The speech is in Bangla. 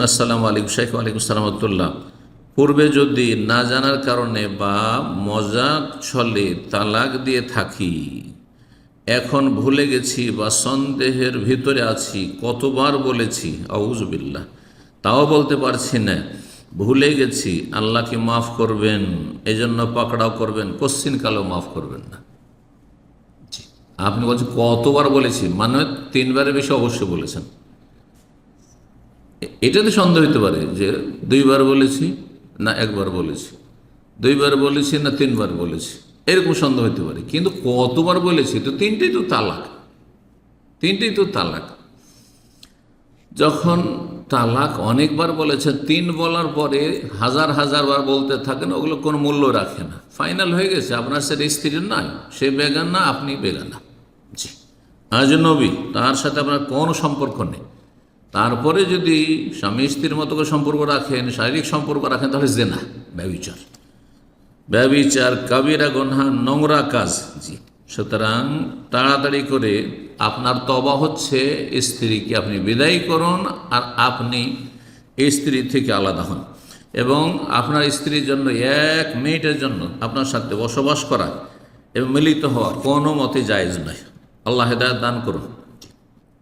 বলছেন, আসসালামু আলাইকুম শেখ ওয়ালাইকুম সালামতুল্লাহ পূর্বে যদি না জানার কারণে বা মজাক ছলে তালাক দিয়ে থাকি, এখন ভুলে গেছি বা সন্দেহের ভিতরে আছি, কতবার বলেছি আউজবিল্লা তাও বলতে পারছি না। ভুলে গেছি, আল্লাহকে মাফ করবেন, এজন্য পাকড়াও করবেন, কোশ্চিন কালেও মাফ করবেন না। আপনি বলছেন কতবার বলেছি? মানে তিনবারের বেশি অবশ্যই বলেছেন। এটাতে সন্দেহ হতে পারে যে দুইবার বলেছি না একবার বলেছি। দুইবার বলেছি না তিনবার বলেছি। এরকম সন্দেহ হতে পারে। কিন্তু কতবার বলেছি তো তিনটেই তো তালাক। তিনটেই তো তালাক। যখন তালাক অনেকবার বলেছে তিন বলার পরে হাজার হাজার বার বলতে থাকেন, ওগুলো কোনো মূল্য রাখে না। ফাইনাল হয়ে গেছে, আপনার সেটা স্ত্রীর নয় সে বেগান না, আপনি বেগানা জি। আজ নবী, তার সাথে আপনার কোনো সম্পর্ক নেই। তারপরে যদি স্বামী স্ত্রীর মতো করে সম্পর্ক রাখেন, শারীরিক সম্পর্ক রাখেন, তাহলে জেনা, ব্যবিচার। ব্যবিচার, কাবিরা গনহা, নোংরা কাজ। জি। সুতরাং তাড়াতাড়ি করে আপনার তবা হচ্ছে, স্ত্রীকে আপনি বিদায় করুন আর আপনি স্ত্রী থেকে আলাদা হন। এবং আপনার স্ত্রীর জন্য এক মিনিটের জন্য আপনার সাথে বসবাস করা এবং মিলিত হওয়া কোনো মতে জায়েজ নয়। আল্লাহ হেদায়ত দান করুন।